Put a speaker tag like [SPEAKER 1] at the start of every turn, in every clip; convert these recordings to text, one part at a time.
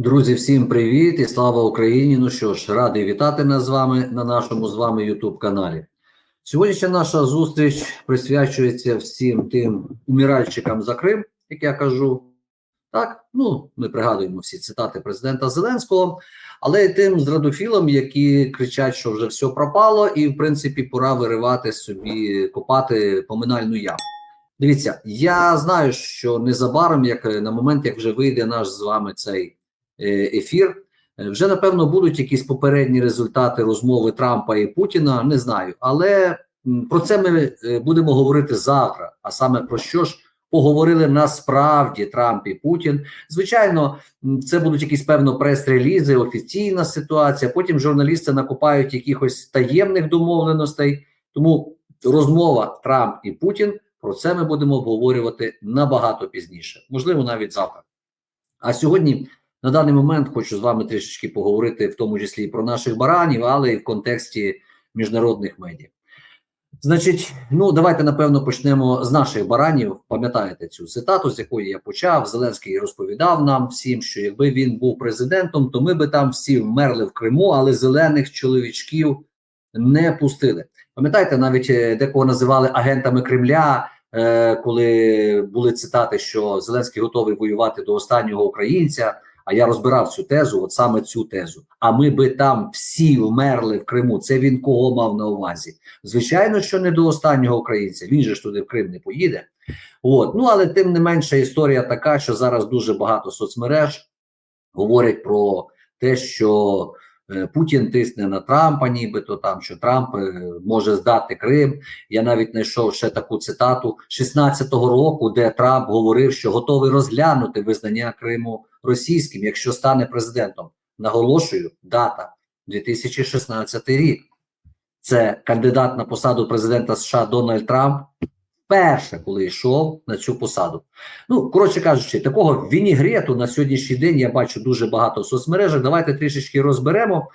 [SPEAKER 1] Друзі, всім привіт і слава Україні! Ну що ж, радий вітати нас з вами на нашому з вами YouTube каналі. Сьогоднішня наша зустріч присвячується всім тим уміральщикам за Крим, як я кажу. Так, ну ми пригадуємо всі цитати президента Зеленського, але й тим зрадофілам, які кричать, що вже все пропало, і в принципі пора виривати собі, копати поминальну яму. Дивіться, я знаю, що незабаром, як на момент, як вже вийде наш з вами цей ефір, е, вже напевно будуть якісь попередні результати розмови Трампа і Путіна. Не знаю, але про це ми е, будемо говорити завтра. А саме про що ж поговорили насправді Трамп і Путін. Звичайно, це будуть якісь певно прес-релізи, офіційна ситуація. Потім журналісти накопають якихось таємних домовленостей. Тому розмова Трамп і Путін. Про це ми будемо обговорювати набагато пізніше, можливо, навіть завтра. А сьогодні, на даний момент, хочу з вами трішечки поговорити, в тому числі і про наших баранів, але і в контексті міжнародних медіа. Значить, ну давайте напевно почнемо з наших баранів. Пам'ятаєте цю цитату, з якої я почав. Зеленський розповідав нам всім, що якби він був президентом, то ми би там всі вмерли в Криму, але зелених чоловічків не пустили. Пам'ятаєте, навіть е, декого називали агентами Кремля, е, коли були цитати, що Зеленський готовий воювати до останнього українця. А я розбирав цю тезу, от саме цю тезу. А ми би там всі вмерли в Криму. Це він кого мав на увазі? Звичайно, що не до останнього українця. Він же ж туди в Крим не поїде. От ну але тим не менше, історія така, що зараз дуже багато соцмереж говорять про те, що Путін тисне на Трампа, нібито там, що Трамп е, може здати Крим. Я навіть знайшов ще таку цитату 16-го року, де Трамп говорив, що готовий розглянути визнання Криму російським, якщо стане президентом. Наголошую, дата 2016 рік. Це кандидат на посаду президента США Дональд Трамп. Перше, коли йшов на цю посаду. Ну, коротше кажучи, такого вінігрету на сьогоднішній день я бачу дуже багато в соцмережах. Давайте трішечки розберемо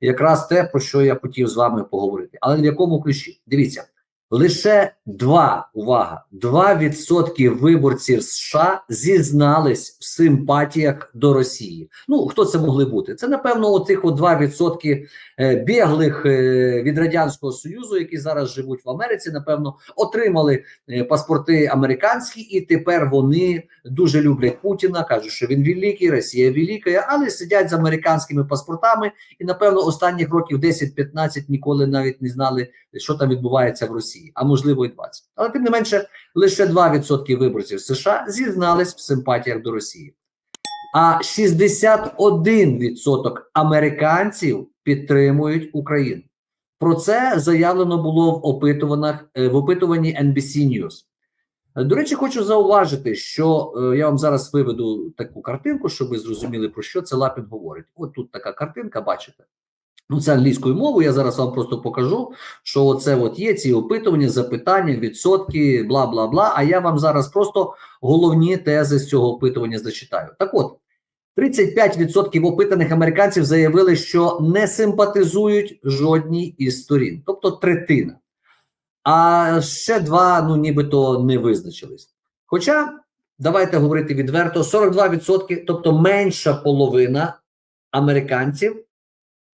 [SPEAKER 1] якраз те, про що я хотів з вами поговорити. Але в якому ключі? Дивіться, лише два, увага, 2% виборців США зізнались в симпатіях до Росії. Ну, хто це могли бути? Це, напевно, оцих от 2% е, біглих е, від Радянського Союзу, які зараз живуть в Америці, напевно, отримали е, паспорти американські, і тепер вони дуже люблять Путіна, кажуть, що він великий, Росія велика, але сидять з американськими паспортами, і напевно останніх років 10-15 ніколи навіть не знали, що там відбувається в Росії, а можливо і 20. Але тим не менше, лише 2% виборців США зізнались в симпатіях до Росії. А 61% американців підтримують Україну. Про це заявлено було в опитуваннях е, в опитуванні NBC News. До речі, хочу зауважити, що е, я вам зараз виведу таку картинку, щоб ви зрозуміли, про що це Лапін говорить. От тут така картинка, бачите? Ну, це англійською мовою. Я зараз вам просто покажу, що оце от є ці опитування, запитання, відсотки, бла бла бла. А я вам зараз просто головні тези з цього опитування зачитаю. Так от. 35% опитаних американців заявили, що не симпатизують жодній із сторін, тобто третина. А ще два, ну нібито не визначились. Хоча, давайте говорити відверто: 42%, тобто менша половина американців,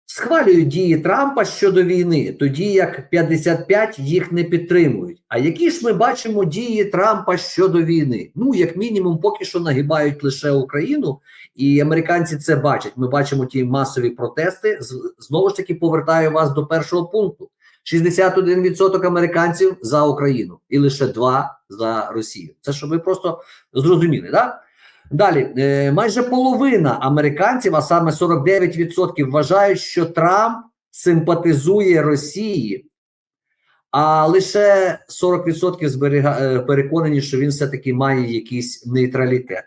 [SPEAKER 1] схвалюють дії Трампа щодо війни, тоді як 55 їх не підтримують. А які ж ми бачимо дії Трампа щодо війни? Ну, як мінімум, поки що нагибають лише Україну, і американці це бачать. Ми бачимо ті масові протести. Знову ж таки, повертаю вас до першого пункту. 61% американців за Україну і лише 2 за Росію. Це щоб ви просто зрозуміли, да? Далі, е, майже половина американців, а саме 49%, вважають, що Трамп симпатизує Росії, а лише 40% зберіга, е, переконані, що він все-таки має якийсь нейтралітет.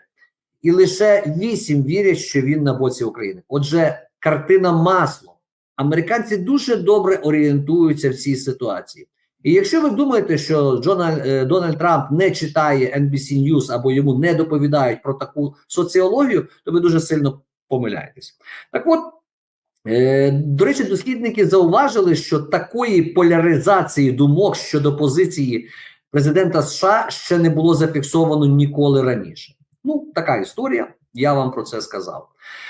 [SPEAKER 1] І лише 8 вірять, що він на боці України. Отже, картина масло. Американці дуже добре орієнтуються в цій ситуації. І якщо ви думаєте, що Джональд, е, Дональд Трамп не читає NBC News або йому не доповідають про таку соціологію, то ви дуже сильно помиляєтесь. Так от, е, до речі, дослідники зауважили, що такої поляризації думок щодо позиції президента США ще не було зафіксовано ніколи раніше. Ну, така історія. Я вам про це сказав.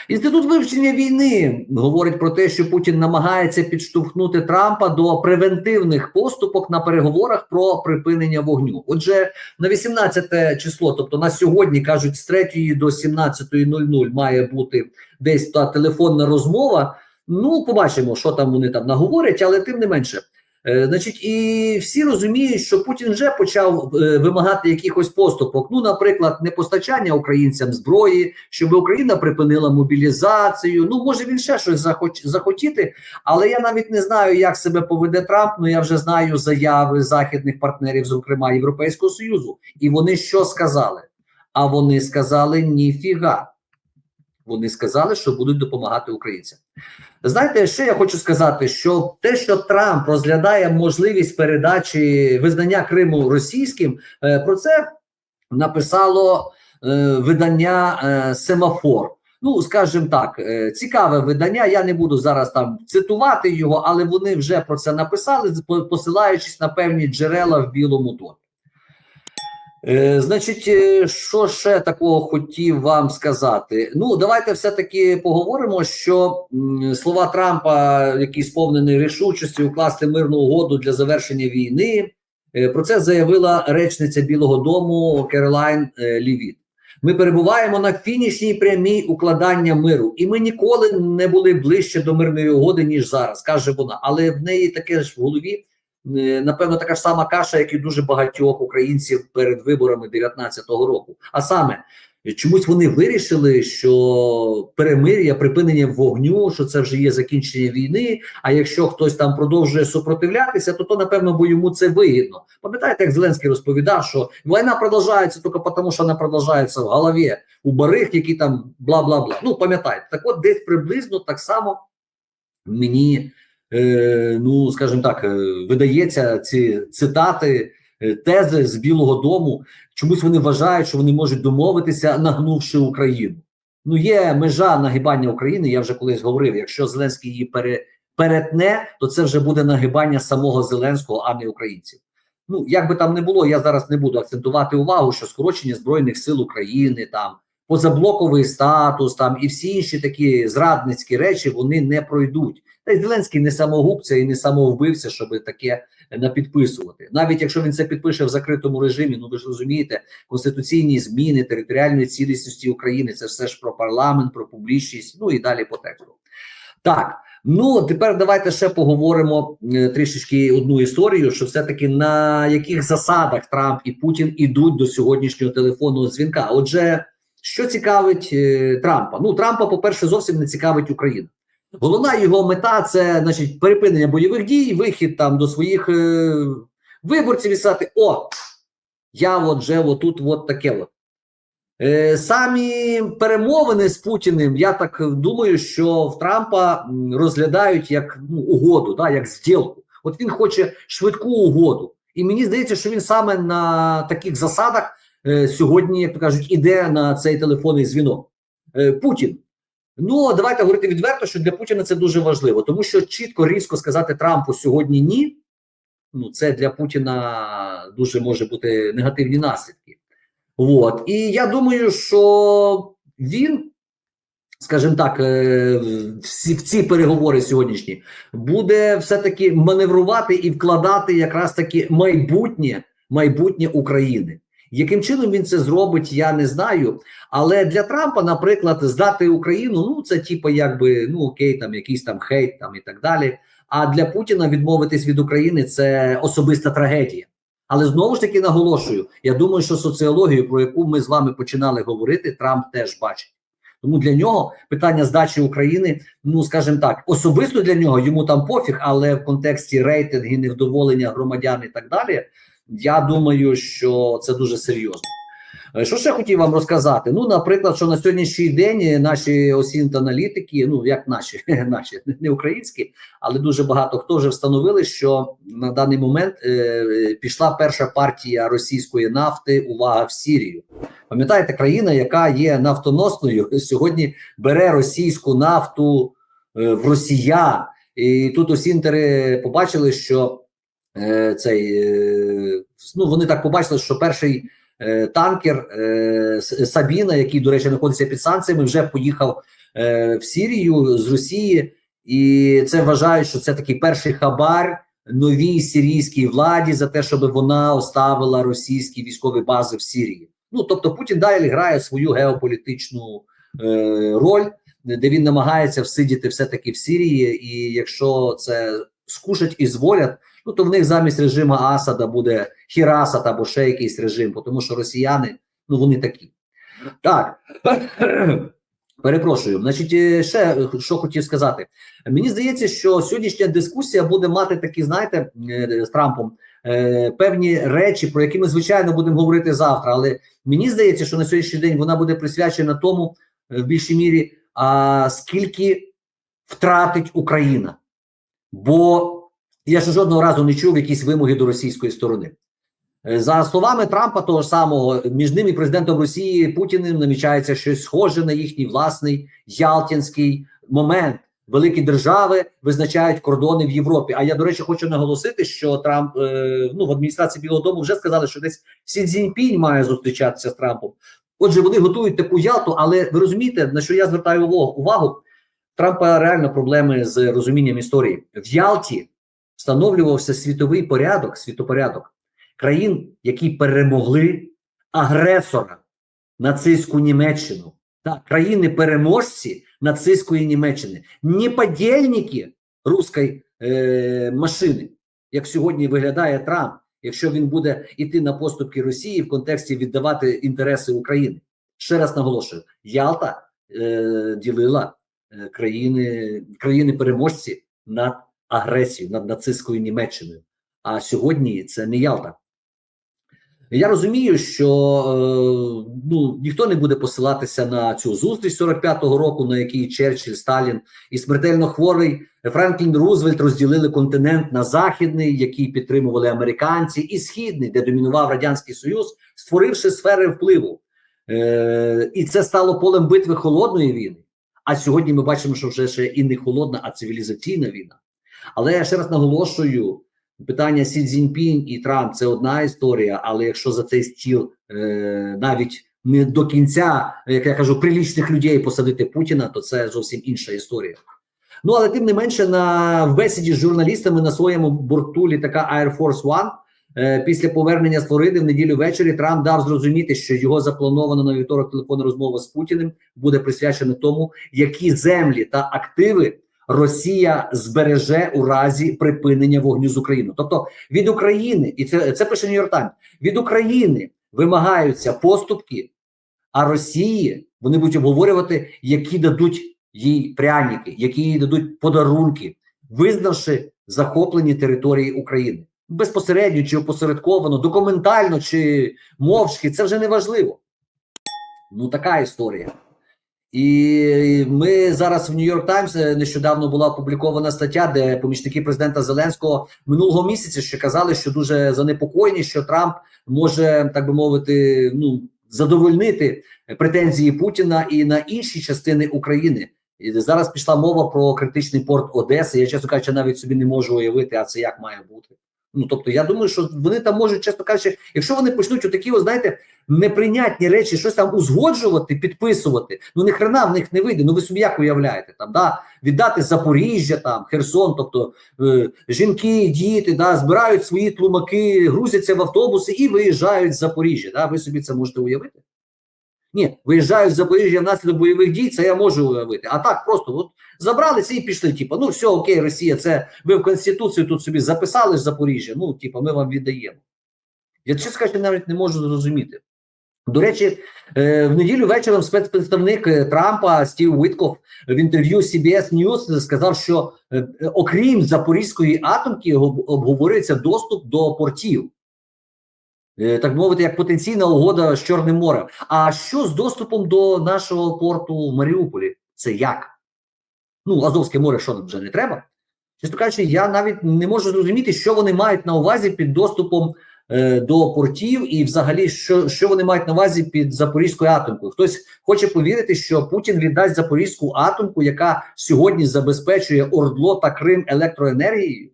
[SPEAKER 1] Інститут вивчення війни говорить про те, що Путін намагається підштовхнути Трампа до превентивних поступок на переговорах про припинення вогню. Отже, на 18 число, тобто на сьогодні кажуть, з 3 до 17.00 має бути десь та телефонна розмова. Ну, побачимо, що там вони там наговорять, але тим не менше. Е, значить, і всі розуміють, що Путін вже почав е, вимагати якихось поступок. Ну, наприклад, не постачання українцям зброї, щоб Україна припинила мобілізацію. Ну, може він ще щось захоч, захотіти, але я навіть не знаю, як себе поведе Трамп. Ну я вже знаю заяви західних партнерів, зокрема Європейського Союзу. І вони що сказали? А вони сказали ніфіга. Вони сказали, що будуть допомагати українцям. Знаєте, що я хочу сказати, що те, що Трамп розглядає можливість передачі визнання Криму російським, е, про це написало е, видання е, Семафор. Ну, скажімо так, цікаве видання. Я не буду зараз там цитувати його, але вони вже про це написали, посилаючись на певні джерела в Білому домі. Е, значить, е, що ще такого хотів вам сказати? Ну, давайте все-таки поговоримо, що слова Трампа, які сповнені рішучості укласти мирну угоду для завершення війни. е, Про це заявила речниця Білого Дому Керолайн е, Лівіт. Ми перебуваємо на фінішній прямій укладання миру, і ми ніколи не були ближче до мирної угоди, ніж зараз, каже вона. Але в неї таке ж в голові напевно, така ж сама каша, як і дуже багатьох українців перед виборами 19-го року. А саме чомусь вони вирішили, що перемир'я, припинення вогню, що це вже є закінчення війни. А якщо хтось там продовжує супротивлятися, то то напевно, бо йому це вигідно. Пам'ятаєте, як Зеленський розповідав, що війна продовжується тільки тому, що вона продовжується в голові у барих, які там бла бла бла. Ну пам'ятаєте, так от десь приблизно так само мені е, ну скажімо так, е, видається ці цитати, е, тези з Білого Дому. Чомусь вони вважають, що вони можуть домовитися, нагнувши Україну. Ну, є межа нагибання України. Я вже колись говорив. Якщо Зеленський її пере, перетне, то це вже буде нагибання самого Зеленського, а не українців. Ну як би там не було, я зараз не буду акцентувати увагу, що скорочення збройних сил України там. Позаблоковий статус там і всі інші такі зрадницькі речі вони не пройдуть. Та й Зеленський не самогубця і не самовбивця, щоб таке напідписувати. Навіть якщо він це підпише в закритому режимі, ну ви ж розумієте, конституційні зміни територіальної цілісності України це все ж про парламент, про публічність, ну і далі по тексту. Так. Ну тепер давайте ще поговоримо е, трішечки одну історію, що все-таки на яких засадах Трамп і Путін ідуть до сьогоднішнього телефонного дзвінка. Отже, що цікавить е, Трампа? Ну Трампа, по-перше, зовсім не цікавить Україна. Головна його мета це значить припинення бойових дій, вихід там до своїх е, виборців і сказати: О, я от же отут, от таке от. Е, самі перемовини з Путіним, я так думаю, що в Трампа розглядають як ну, угоду, да, як зділку. От він хоче швидку угоду. І мені здається, що він саме на таких засадах е, сьогодні, як то кажуть, іде на цей телефонний дзвінок. Е, Путін. Ну, давайте говорити відверто, що для Путіна це дуже важливо, тому що чітко різко сказати Трампу сьогодні ні. Ну, це для Путіна дуже може бути негативні наслідки. От. І я думаю, що він, скажімо так, е, всі в ці переговори сьогоднішні буде все-таки маневрувати і вкладати якраз таки майбутнє, майбутнє України. Яким чином він це зробить, я не знаю. Але для Трампа, наприклад, здати Україну, ну це типу, якби ну окей, там якийсь там хейт там і так далі. А для Путіна відмовитись від України це особиста трагедія. Але знову ж таки наголошую: я думаю, що соціологію, про яку ми з вами починали говорити, Трамп теж бачить. Тому для нього питання здачі України, ну скажімо так, особисто для нього йому там пофіг, але в контексті рейтингів, невдоволення громадян і так далі. Я думаю, що це дуже серйозно. Е, Що ще хотів вам розказати? Ну, наприклад, що на сьогоднішній день наші осінт-аналітики, ну як наші, наші не українські, але дуже багато хто вже встановили, що на даний момент е, пішла перша партія російської нафти. Увага в Сірію. Пам'ятаєте, країна, яка є нафтоносною, сьогодні бере російську нафту е, в росіян. І тут осінтери побачили, що цей е, ну вони так побачили, що перший е, танкер е, Сабіна, який, до речі, знаходиться під санкціями, вже поїхав е, в Сірію з Росії, і це вважають, що це такий перший хабар новій сирійській владі за те, щоб вона оставила російські військові бази в Сірії. Ну тобто Путін далі грає свою геополітичну е, роль, де він намагається всидіти все-таки в Сирії, і якщо це скушать і зволять, ну то в них замість режиму Асада буде Хірасад або ще якийсь режим, тому що росіяни, ну вони такі. Так. Перепрошую, значить, е, ще е, що хотів сказати. Мені здається, що сьогоднішня дискусія буде мати такі, знаєте, е, з Трампом певні речі, про які ми звичайно будемо говорити завтра. Але мені здається, що на сьогоднішній день вона буде присвячена тому в більшій мірі, а скільки втратить Україна. Бо я ще жодного разу не чув якісь вимоги до російської сторони. Е, За словами Трампа, того самого, між ним і президентом Росії Путіним намічається щось схоже на їхній власний Ялтинський момент. Великі держави визначають кордони в Європі. А я, до речі, хочу наголосити, що Трамп е, ну в адміністрації Білого Дому вже сказали, що десь Сі Цзіньпінь має зустрічатися з Трампом. Отже, вони готують таку Ялту, але ви розумієте, на що я звертаю увагу? увагу? Трампа реально проблеми з розумінням історії. В Ялті встановлювався світовий порядок, світопорядок країн, які перемогли агресора нацистську Німеччину та країни-переможці нацистської Німеччини, не подільники руської е, машини, як сьогодні виглядає Трамп, якщо він буде йти на поступки Росії в контексті віддавати інтереси України. Ще раз наголошую: Ялта е, ділила е, країни, країни-переможці над агресією, над нацистською Німеччиною. А сьогодні це не Ялта. Я розумію, що е, ну ніхто не буде посилатися на цю зустріч 45-го року, на якій Черчилль, Сталін і смертельно хворий Франклін Рузвельт розділили континент на західний, який підтримували американці, і східний, де домінував радянський союз, створивши сфери впливу. Е, І це стало полем битви холодної війни. А сьогодні ми бачимо, що вже ще і не холодна, а цивілізаційна війна. Але я ще раз наголошую. Питання Сі Цзіньпінь і Трамп це одна історія, але якщо за цей стіл е, навіть не до кінця, як я кажу, прилічних людей посадити Путіна, то це зовсім інша історія. Ну але тим не менше, на в бесіді з журналістами на своєму борту літака Air Force One е, після повернення з Флориди в неділю ввечері Трамп дав зрозуміти, що його запланована на вівторок телефонна розмова з Путіним буде присвячена тому, які землі та активи. Росія збереже у разі припинення вогню з Україною. Тобто від України, і це це пише Нью-Йорк Таймс, від України вимагаються поступки, а Росії вони будуть обговорювати, які дадуть їй пряники, які їй дадуть подарунки, визнавши захоплені території України безпосередньо чи опосередковано, документально чи мовчки. Це вже не важливо. Ну така історія. І ми зараз в Нью-Йорк Таймс нещодавно була опублікована стаття, де помічники президента Зеленського минулого місяця ще казали, що дуже занепокоєні, що Трамп може так би мовити, ну задовольнити претензії Путіна і на інші частини України. І зараз пішла мова про критичний порт Одеси. Я чесно кажучи, навіть собі не можу уявити, а це як має бути. Ну тобто, я думаю, що вони там можуть, чесно кажучи, якщо вони почнуть отакі, о, знаєте, неприйнятні речі, щось там узгоджувати, підписувати. Ну ні хрена в них не вийде. Ну ви собі як уявляєте там, да віддати Запоріжжя, там Херсон, тобто е, жінки, діти, да, збирають свої тлумаки, грузяться в автобуси і виїжджають з Запоріжжя. Да, ви собі це можете уявити? Ні, виїжджають з Запоріжжя внаслідок бойових дій, це я можу уявити. А так просто от забралися і пішли. Типу, ну все, окей, Росія, це ви в Конституцію тут собі записали з Запоріжжя. Ну, типу, ми вам віддаємо. Я чесно кажучи, навіть не можу зрозуміти. До речі, е, в неділю вечором спецпредставник е, Трампа Стів Витков в інтерв'ю CBS News сказав, що е, окрім Запорізької атомки обговорюється доступ до портів. Так мовити, як потенційна угода з Чорним морем. А що з доступом до нашого порту в Маріуполі? Це як? Ну, Азовське море, що нам вже не треба? Чесно кажучи, я навіть не можу зрозуміти, що вони мають на увазі під доступом е, до портів, і взагалі, що що вони мають на увазі під Запорізькою атомкою. Хтось хоче повірити, що Путін віддасть Запорізьку атомку, яка сьогодні забезпечує Ордло та Крим електроенергією.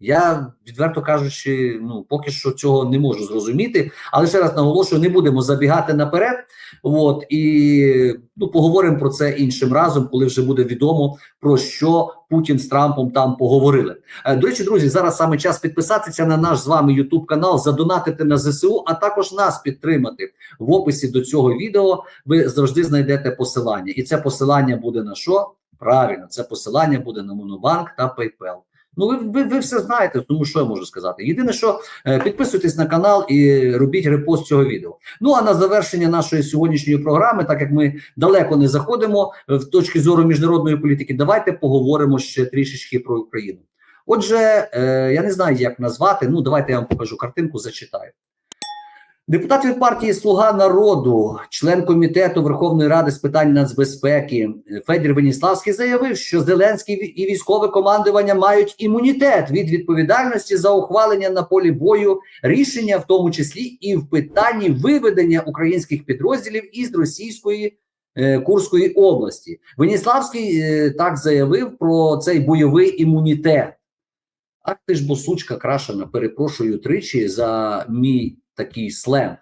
[SPEAKER 1] Я відверто кажучи, ну поки що цього не можу зрозуміти. Але ще раз наголошую, не будемо забігати наперед. От і ну поговоримо про це іншим разом, коли вже буде відомо про що Путін з Трампом там поговорили. Е, До речі, друзі, зараз саме час підписатися на наш з вами YouTube канал, задонатити на ЗСУ, а також нас підтримати в описі до цього відео. Ви завжди знайдете посилання, і це посилання буде на що? Правильно, це посилання буде на Монобанк та PayPal. Ну, ви, ви, ви все знаєте, тому що я можу сказати. Єдине, що е, підписуйтесь на канал і робіть репост цього відео. Ну а на завершення нашої сьогоднішньої програми, так як ми далеко не заходимо е, в точки зору міжнародної політики, давайте поговоримо ще трішечки про Україну. Отже, е, я не знаю, як назвати. Ну, давайте я вам покажу картинку, зачитаю. Депутат від партії Слуга народу, член комітету Верховної Ради з питань нацбезпеки Федір Веніславський заявив, що Зеленський і військове командування мають імунітет від відповідальності за ухвалення на полі бою рішення, в тому числі і в питанні виведення українських підрозділів із російської е, Курської області. Веніславський е, так заявив про цей бойовий імунітет. Ах ти ж босучка крашена, перепрошую тричі за мій такий сленг.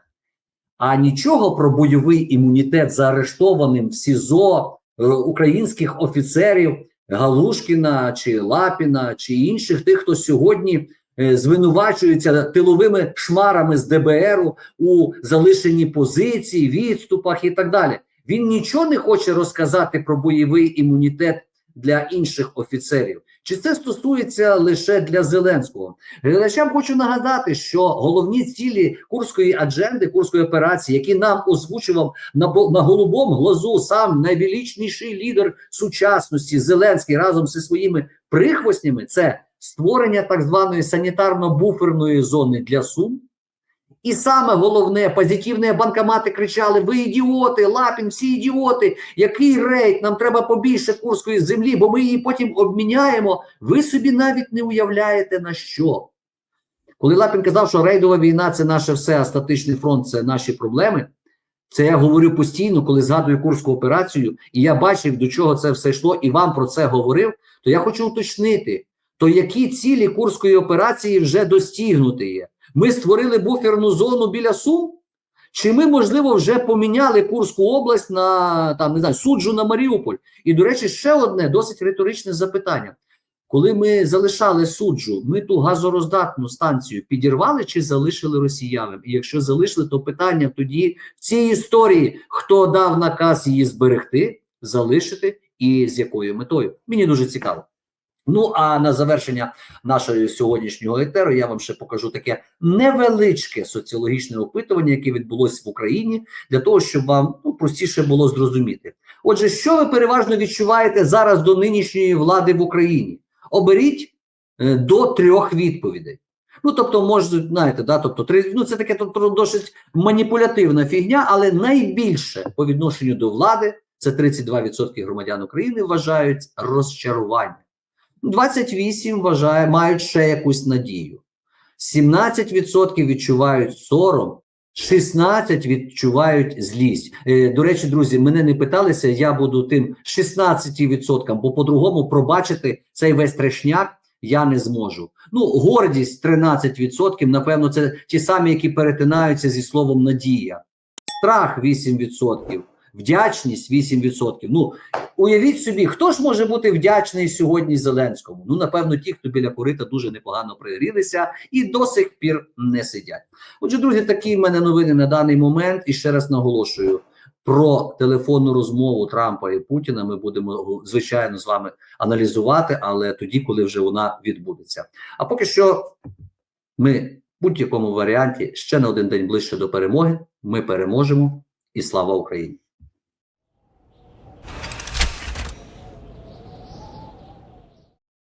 [SPEAKER 1] А нічого про бойовий імунітет заарештованим в СІЗО е, українських офіцерів Галушкіна чи Лапіна чи інших тих, хто сьогодні е, звинувачується тиловими шмарами з ДБРу у залишенні позицій, відступах і так далі. Він нічого не хоче розказати про бойовий імунітет для інших офіцерів. Чи це стосується лише для Зеленського? Глядачам хочу нагадати, що головні цілі курської адженди, курської операції, які нам озвучував на, на голубому глазу сам найвеличніший лідер сучасності Зеленський разом зі своїми прихвостнями, це створення так званої санітарно-буферної зони для Сум. І саме головне, позитивні банкомати кричали: Ви ідіоти, Лапін, всі ідіоти, який рейд, нам треба побільше курської землі, бо ми її потім обміняємо. Ви собі навіть не уявляєте на що. Коли Лапін казав, що рейдова війна це наше все, а статичний фронт це наші проблеми. Це я говорю постійно, коли згадую Курську операцію, і я бачив, до чого це все йшло, і вам про це говорив. То я хочу уточнити, то які цілі Курської операції вже достигнуті є. Ми створили буферну зону біля Сум? Чи ми, можливо, вже поміняли Курську область на там не знаю, суджу на Маріуполь? І, до речі, ще одне досить риторичне запитання. Коли ми залишали суджу, ми ту газороздатну станцію підірвали чи залишили росіянам? І якщо залишили, то питання тоді в цій історії, хто дав наказ її зберегти, залишити і з якою метою? Мені дуже цікаво. Ну а на завершення нашого сьогоднішнього етеру я вам ще покажу таке невеличке соціологічне опитування, яке відбулося в Україні, для того, щоб вам ну, простіше було зрозуміти. Отже, що ви переважно відчуваєте зараз до нинішньої влади в Україні? Оберіть е, до трьох відповідей. Ну, тобто, може, знаєте, да, тобто, три, ну, це таке тобто, досить маніпулятивна фігня, але найбільше по відношенню до влади це 32% громадян України вважають розчарування. 28 вважає, мають ще якусь надію. 17% відчувають сором, 16 відчувають злість. Е, до речі, друзі, мене не питалися, я буду тим 16%, бо по-другому пробачити цей весь трешняк я не зможу. Ну, гордість 13%, напевно, це ті самі, які перетинаються зі словом надія. Страх 8%, вдячність 8%. Ну, уявіть собі, хто ж може бути вдячний сьогодні Зеленському? Ну, напевно, ті, хто біля корита дуже непогано пригрілися і до сих пір не сидять. Отже, друзі, такі в мене новини на даний момент. І ще раз наголошую. Про телефонну розмову Трампа і Путіна ми будемо звичайно з вами аналізувати, але тоді, коли вже вона відбудеться. А поки що ми в будь-якому варіанті ще на один день ближче до перемоги. Ми переможемо і слава Україні!